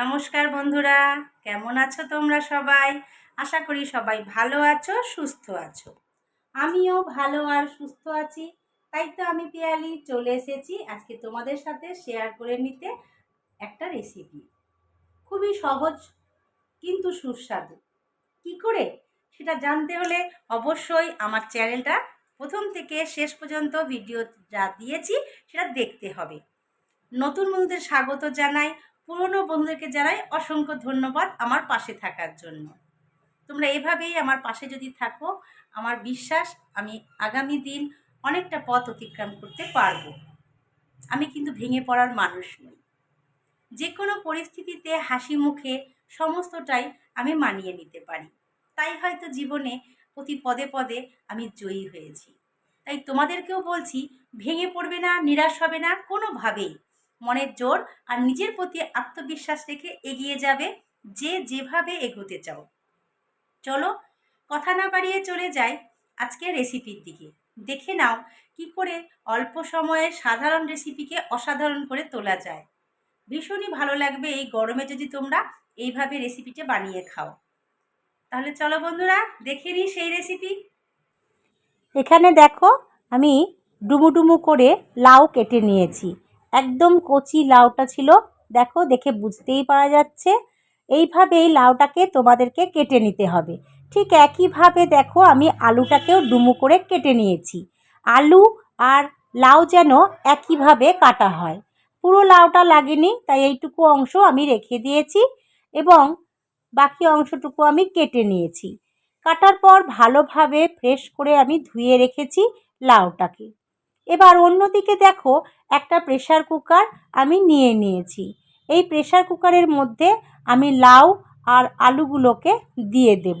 নমস্কার বন্ধুরা, কেমন আছো তোমরা সবাই? আশা করি সবাই ভালো আছো, সুস্থ আছো। আমিও ভালো আর সুস্থ আছি, তাই তো আমি পিয়ালি চলে এসেছি আজকে তোমাদের সাথে শেয়ার করে নিতে একটা রেসিপি খুবই সহজ কিন্তু সুস্বাদু। কি করে? সেটা জানতে হলে অবশ্যই আমার চ্যানেলটা প্রথম থেকে শেষ পর্যন্ত ভিডিও যা দিয়েছি, সেটা দেখতে হবে। নতুন বন্ধুদের স্বাগত জানাই। পুরনো বন্ধুদেরকে জানাই অসংখ্য ধন্যবাদ আমার পাশে থাকার জন্য। তোমরা এভাবেই আমার পাশে যদি থাকো, আমার বিশ্বাস আমি আগামী দিন অনেকটা পথ অতিক্রম করতে পারব। আমি কিন্তু ভেঙে পড়ার মানুষ নই। যে কোনো পরিস্থিতিতে হাসি মুখে সমস্তটাই আমি মানিয়ে নিতে পারি। তাই হয়তো জীবনে প্রতি পদে পদে আমি জয়ী হয়েছি। তাই তোমাদেরকেও বলছি, ভেঙে পড়বে না, নিরাশ হবে না, কোনোভাবেই মনের জোর আর নিজের প্রতি আত্মবিশ্বাস রেখে এগিয়ে যাবে যে যেভাবে এগোতে চাও। চলো কথা না বাড়িয়ে চলে যাই আজকে রেসিপির দিকে। দেখে নাও কি করে অল্প সময়ে সাধারণ রেসিপিকে অসাধারণ করে তোলা যায়। ভীষণই ভালো লাগবে এই গরমে যদি তোমরা এইভাবে রেসিপিটা বানিয়ে খাও। তাহলে চলো বন্ধুরা, দেখে নিই সেই রেসিপি এখানে দেখো আমি ডুমু ডুমু করে লাউ কেটে নিয়েছি। একদম কচি লাউটা ছিল। দেখো, দেখে বুঝতেই পারা যাচ্ছে। এইভাবেই লাউটাকে তোমাদেরকে কেটে নিতে হবে। ঠিক একইভাবে দেখো, আমি আলুটাকেও ডুমু করে কেটে নিয়েছি। আলু আর লাউ যেন একইভাবে কাটা হয়। পুরো লাউটা লাগেনি, তাই এইটুকু অংশ আমি রেখে দিয়েছি এবং বাকি অংশটুকু আমি কেটে নিয়েছি। কাটার পর ভালোভাবে ফ্রেশ করে আমি ধুয়ে রেখেছি লাউটাকে। এবার অন্যদিকে দেখো, একটা প্রেশার কুকার আমি নিয়ে নিয়েছি। এই প্রেশার কুকারের মধ্যে আমি লাউ আর আলুগুলোকে দিয়ে দেব।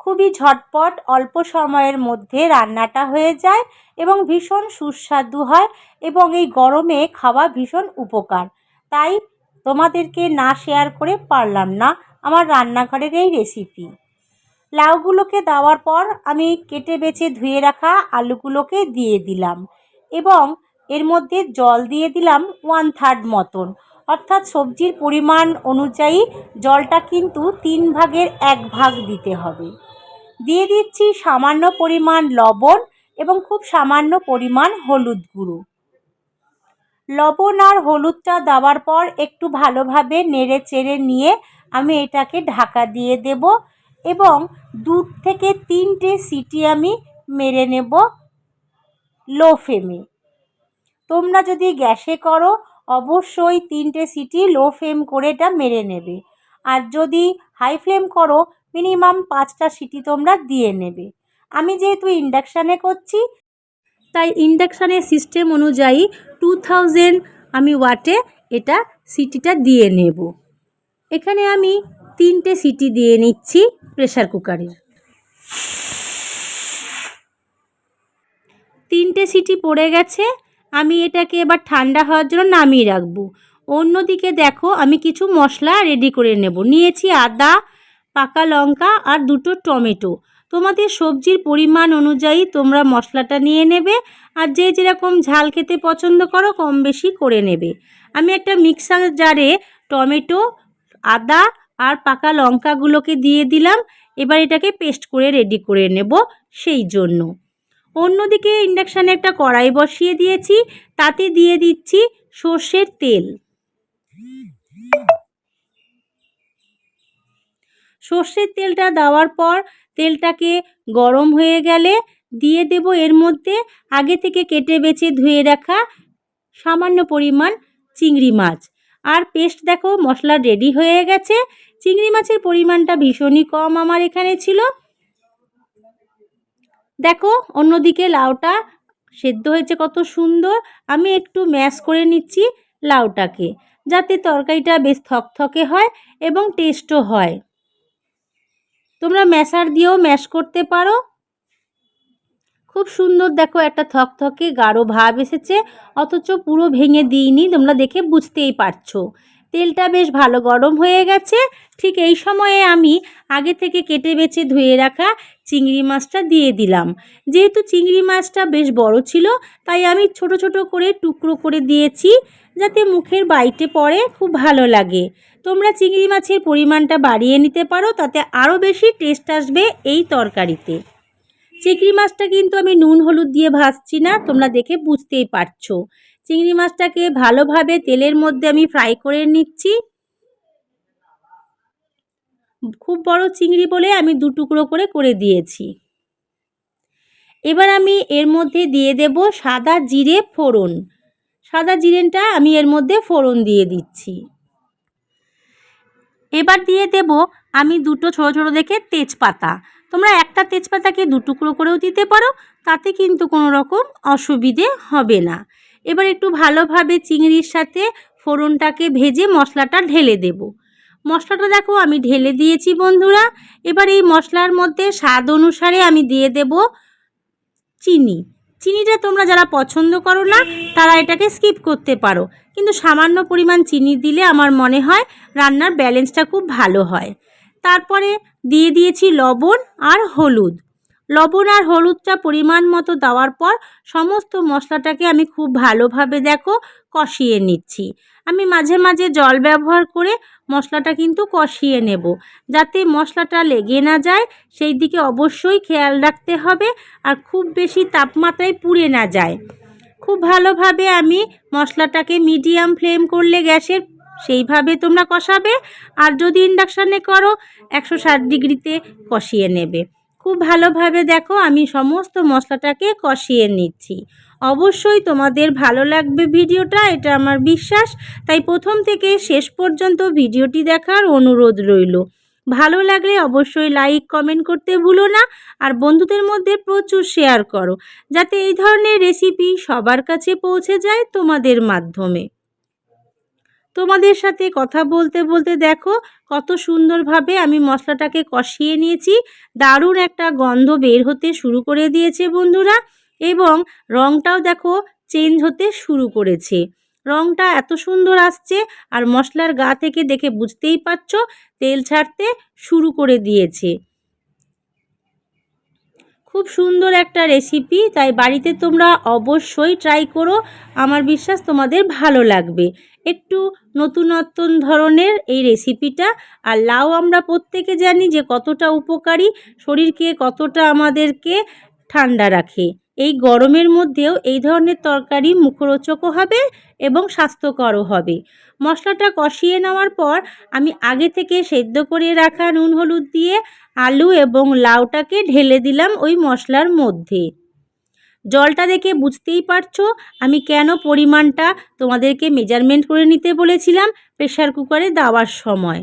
খুবই ঝটপট অল্প সময়ের মধ্যে রান্নাটা হয়ে যায় এবং ভীষণ সুস্বাদু হয় এবং এই গরমে খাওয়া ভীষণ উপকার। তাই তোমাদেরকে না শেয়ার করে পারলাম না আমার রান্নাঘরের এই রেসিপি লাউগুলোকে দেওয়ার পর আমি কেটে বেছে ধুয়ে রাখা আলুগুলোকে দিয়ে দিলাম এবং এর মধ্যে জল দিয়ে দিলাম ওয়ান থার্ড মতন। অর্থাৎ সবজির পরিমাণ অনুযায়ী জলটা কিন্তু তিন ভাগের এক ভাগ দিতে হবে। দিয়ে দিচ্ছি সামান্য পরিমাণ লবণ এবং খুব সামান্য পরিমাণ হলুদ গুঁড়ো। লবণ আর হলুদটা দেওয়ার পর একটু ভালোভাবে নেড়ে চেড়ে নিয়ে আমি এটাকে ঢাকা দিয়ে দেব। এবং দু থেকে তিনটে সিটি আমি মেরে নেব লো ফ্লেমে। তোমরা যদি গ্যাসে করো, অবশ্যই তিনটে সিটি লো ফ্লেম করে এটা মেরে নেবে। আর যদি হাই ফ্লেম করো, মিনিমাম পাঁচটা সিটি তোমরা দিয়ে নেবে। আমি যেহেতু ইন্ডাকশানে করছি, তাই ইন্ডাকশানের সিস্টেম অনুযায়ী টু থাউজেন্ড আমি ওয়াটে এটা সিটিটা দিয়ে নেব। এখানে আমি তিনটে সিটি দিয়ে নিচ্ছি। প্রেশার কুকারের তিনটে সিটি পড়ে গেছে, আমি এটাকে এবার ঠান্ডা হওয়ার জন্য নামিয়ে রাখব। অন্যদিকে দেখো, আমি কিছু মশলা রেডি করে নেব। নিয়েছি আদা, পাকা লঙ্কা আর দুটো টমেটো। তোমাদের সবজির পরিমাণ অনুযায়ী তোমরা মশলাটা নিয়ে নেবে আর যে যেরকম ঝাল খেতে পছন্দ করো, কম বেশি করে নেবে। আমি একটা মিক্সার জারে টমেটো, আদা আর পাকা লঙ্কাগুলোকে দিয়ে দিলাম। এবার এটাকে পেস্ট করে রেডি করে নেব সেই জন্য। অন্যদিকে ইন্ডাকশানে একটা কড়াই বসিয়ে দিয়েছি। তাতে দিয়ে দিচ্ছি সর্ষের তেল। সর্ষের তেলটা দেওয়ার পর তেলটাকে গরম হয়ে গেলে দিয়ে দেব এর মধ্যে আগে থেকে কেটে বেছে ধুয়ে রাখা সামান্য পরিমাণ চিংড়ি মাছ। আর পেস্ট দেখো, মশলা রেডি হয়ে গেছে। চিংড়ি মাছের পরিমাণটা ভীষণই কম আমার এখানে ছিল। দেখো, অন্যদিকে লাউটা সেদ্ধ হয়েছে কত সুন্দর। আমি একটু ম্যাশ করে নিচ্ছি লাউটাকে, যাতে তরকারিটা বেশ থকথকে হয় এবং টেস্টও হয়। তোমরা ম্যাশার দিয়েও ম্যাশ করতে পারো। খুব সুন্দর দেখো একটা থকথকে গাঢ় ভাব এসেছে, অথচ পুরো ভেঙে দিইনি, তোমরা দেখে বুঝতেই পারছ। তেলটা বেশ ভালো গরম হয়ে গেছে, ঠিক এই সময়ে আমি আগে থেকে কেটে বেছে ধুয়ে রাখা চিংড়ি মাছটা দিয়ে দিলাম। যেহেতু চিংড়ি মাছটা বেশ বড় ছিল, তাই আমি ছোট ছোট করে টুকরো করে দিয়েছি, যাতে মুখের বাইটে পড়ে, খুব ভালো লাগে। তোমরা চিংড়ি মাছের পরিমাণটা বাড়িয়ে নিতে পারো, তাতে আরও বেশি টেস্ট আসবে এই তরকারিতে। চিংড়ি মাছটা কিন্তু আমি নুন, হলুদ দিয়ে ভাজছি না, তোমরা দেখে বুঝতেই পারছ। চিংড়ি মাছটাকে ভালোভাবে তেলের মধ্যে আমি ফ্রাই করে নিচ্ছি। খুব বড় চিংড়ি বলে আমি দু টুকরো করে করে দিয়েছি। এবার আমি এর মধ্যে দিয়ে দেব সাদা জিরে ফোড়ন। সাদা জিরেনটা আমি এর মধ্যে ফোড়ন দিয়ে দিচ্ছি। এবার দিয়ে দেব আমি দুটো ছোটো ছোটো দেখে তেজপাতা। তোমরা একটা তেজপাতাকে দু টুকরো করেও দিতে পারো, তাতে কিন্তু কোনো রকম অসুবিধে হবে না। এবার একটু ভালোভাবে চিংড়ির সাথে ফোড়নটাকে ভেজে মশলাটা ঢেলে দেব। মশলাটা দেখো আমি ঢেলে দিয়েছি বন্ধুরা। এবার এই মশলার মধ্যে স্বাদ অনুসারে আমি দিয়ে দেব চিনি। চিনিটা তোমরা যারা পছন্দ করো না, তারা এটাকে স্কিপ করতে পারো। কিন্তু সামান্য পরিমাণ চিনি দিলে আমার মনে হয় রান্নার ব্যালেন্সটা খুব ভালো হয়। তারপরে দিয়ে দিয়েছি লবণ আর হলুদ। লবণ আর হলুদটা পরিমাণ মতো দেওয়ার পর সমস্ত মশলাটাকে আমি খুব ভালোভাবে দেখো কষিয়ে নিচ্ছি। আমি মাঝে মাঝে জল ব্যবহার করে মশলাটা কিন্তু কষিয়ে নেব। যাতে মশলাটা লেগে না যায়, সেই দিকে অবশ্যই খেয়াল রাখতে হবে আর খুব বেশি তাপমাত্রায় পুড়ে না যায়। খুব ভালোভাবে আমি মশলাটাকে মিডিয়াম ফ্লেম করলে গ্যাসের সেইভাবে তোমরা কষাবে। আর যদি ইন্ডাকশানে করো, একশো ষাট ডিগ্রিতে কষিয়ে নেবে। খুব ভালোভাবে দেখো, আমি সমস্ত মশলাটাকে কষিয়ে নিচ্ছি। অবশ্যই তোমাদের ভালো লাগবে ভিডিওটা, এটা আমার বিশ্বাস। তাই প্রথম থেকে শেষ পর্যন্ত ভিডিওটি দেখার অনুরোধ রইল। ভালো লাগলে অবশ্যই লাইক কমেন্ট করতে ভুলো না। আর বন্ধুদের মধ্যে প্রচুর শেয়ার করো। যাতে এই ধরনের রেসিপি সবার কাছে পৌঁছে যায় তোমাদের মাধ্যমে। তোমাদের সাথে কথা বলতে বলতে দেখো, কত সুন্দরভাবে আমি মশলাটাকে কষিয়ে নিয়েছি। দারুণ একটা গন্ধ বের হতে শুরু করে দিয়েছে বন্ধুরা এবং রঙটাও দেখো চেঞ্জ হতে শুরু করেছে। রঙটা এত সুন্দর আসছে আর মশলার গা থেকে দেখে বুঝতেই পারছ, তেল ছাড়তে শুরু করে দিয়েছে। খুব সুন্দর একটা রেসিপি তাই বাড়িতে তোমরা অবশ্যই ট্রাই করো। আমার বিশ্বাস তোমাদের ভালো লাগবে। একটু নতুনত্ব ধরনের এই রেসিপিটা আর লাউ আমরা প্রত্যেকে জানি যে কতটা উপকারী, শরীরকে কতটা আমাদেরকে ঠান্ডা রাখে। এই গরমের মধ্যেও এই ধরনের তরকারি মুখরোচকও হবে এবং স্বাস্থ্যকরও হবে। মশলাটা কষিয়ে নেওয়ার পর আমি আগে থেকে সেদ্ধ করে রাখা নুন হলুদ দিয়ে আলু এবং লাউটাকে ঢেলে দিলাম ওই মশলার মধ্যে। জলটা দেখে বুঝতেই পারছ, আমি কেন পরিমাণটা তোমাদেরকে মেজারমেন্ট করে নিতে বলেছিলাম প্রেশার কুকারে দেওয়ার সময়।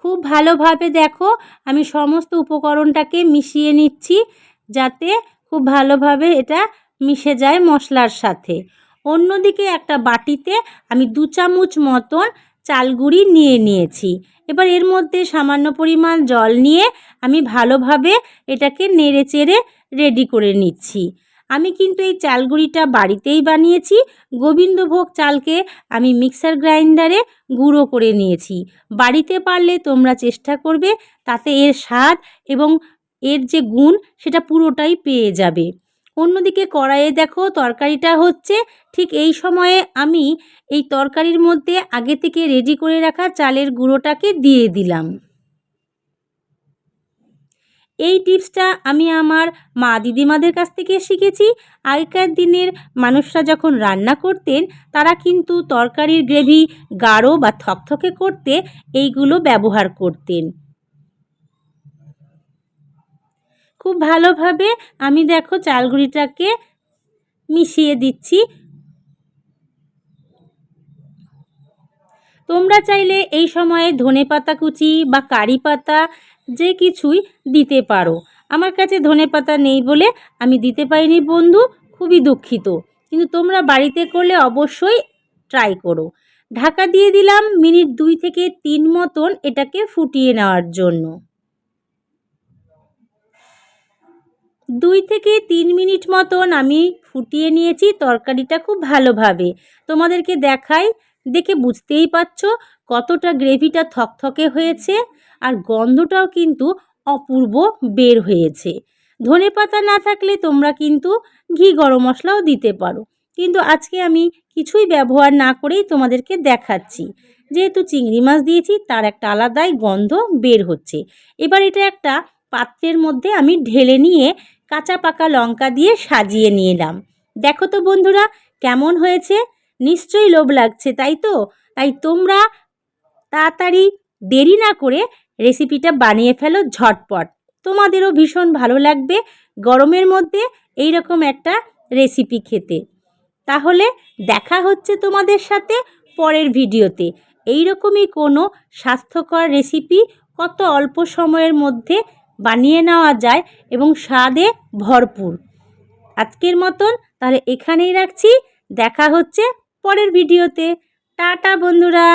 খুব ভালোভাবে দেখো, আমি সমস্ত উপকরণটাকে মিশিয়ে নিচ্ছি যাতে খুব ভালোভাবে এটা মিশে যায় মশলার সাথে। অন্যদিকে একটা বাটিতে আমি দু চামচ মতন চালগুড়ি নিয়ে নিয়েছি। এবার এর মধ্যে সামান্য পরিমাণ জল নিয়ে আমি ভালোভাবে এটাকে নেড়ে চেড়ে রেডি করে নিচ্ছি। আমি কিন্তু এই চালগুড়িটা বাড়িতেই বানিয়েছি। গোবিন্দভোগ চালকে আমি মিক্সার গ্রাইন্ডারে গুঁড়ো করে নিয়েছি। বাড়িতে পারলে তোমরা চেষ্টা করবে, তাতে এর স্বাদ এবং এর যে গুণ সেটা পুরোটাই পেয়ে যাবে। অন্যদিকে কড়াইয়ে দেখো তরকারিটা হচ্ছে, ঠিক এই সময়ে আমি এই তরকারির মধ্যে আগে থেকে রেডি করে রাখা চালের গুঁড়োটাকে দিয়ে দিলাম। এই টিপসটা আমি আমার মা দিদিমাদের কাছ থেকে শিখেছি। আগেকার দিনের মানুষরা যখন রান্না করতেন, তারা কিন্তু তরকারির গ্রেভি গাঢ় বা থকথকে করতে এইগুলো ব্যবহার করতেন। খুব ভালোভাবে আমি দেখো চালগুড়িটাকে মিশিয়ে দিচ্ছি। তোমরা চাইলে এই সময়ে ধনে পাতা কুচি বা কারি পাতা যে কিছুই দিতে পারো। আমার কাছে ধনে পাতা নেই বলে আমি দিতে পারিনি বন্ধু, খুবই দুঃখিত। কিন্তু তোমরা বাড়িতে করলে অবশ্যই ট্রাই করো। ঢাকা দিয়ে দিলাম মিনিট দুই থেকে তিন মতন এটাকে ফুটিয়ে নেওয়ার জন্য। দুই থেকে তিন মিনিট মতন আমি ফুটিয়ে নিয়েছি, তরকারিটা খুব ভালোভাবে। তোমাদেরকে দেখাই দেখে বুঝতেই পারছ কতটা গ্রেভিটা থকথকে হয়েছে আর গন্ধটাও কিন্তু অপূর্ব বের হয়েছে। ধনে পাতা না থাকলে তোমরা কিন্তু ঘি গরম মশলাও দিতে পারো। কিন্তু আজকে আমি কিছুই ব্যবহার না করেই তোমাদেরকে দেখাচ্ছি। যেহেতু চিংড়ি মাছ দিয়েছি, তার একটা আলাদাই গন্ধ বের হচ্ছে। এবার এটা একটা পাত্রের মধ্যে আমি ঢেলে নিয়ে কাঁচা পাকা লঙ্কা দিয়ে সাজিয়ে নিলাম। দেখো তো বন্ধুরা, কেমন হয়েছে? নিশ্চয়ই লোভ লাগছে, তাই তো? তাই তোমরা তাড়াতাড়ি দেরি না করে রেসিপিটা বানিয়ে ফেলো ঝটপট। তোমাদেরও ভীষণ ভালো লাগবে গরমের মধ্যে এই রকম একটা রেসিপি খেতে। তাহলে দেখা হচ্ছে তোমাদের সাথে পরের ভিডিওতে। এই রকমই কোনো স্বাস্থ্যকর রেসিপি কত অল্প সময়ের মধ্যে বানিয়ে নেওয়া যায় এবং স্বাদে ভরপুর। আজকের মতন তাহলে এখানেই রাখছি। দেখা হচ্ছে পরের ভিডিওতে। টাটা বন্ধুরা।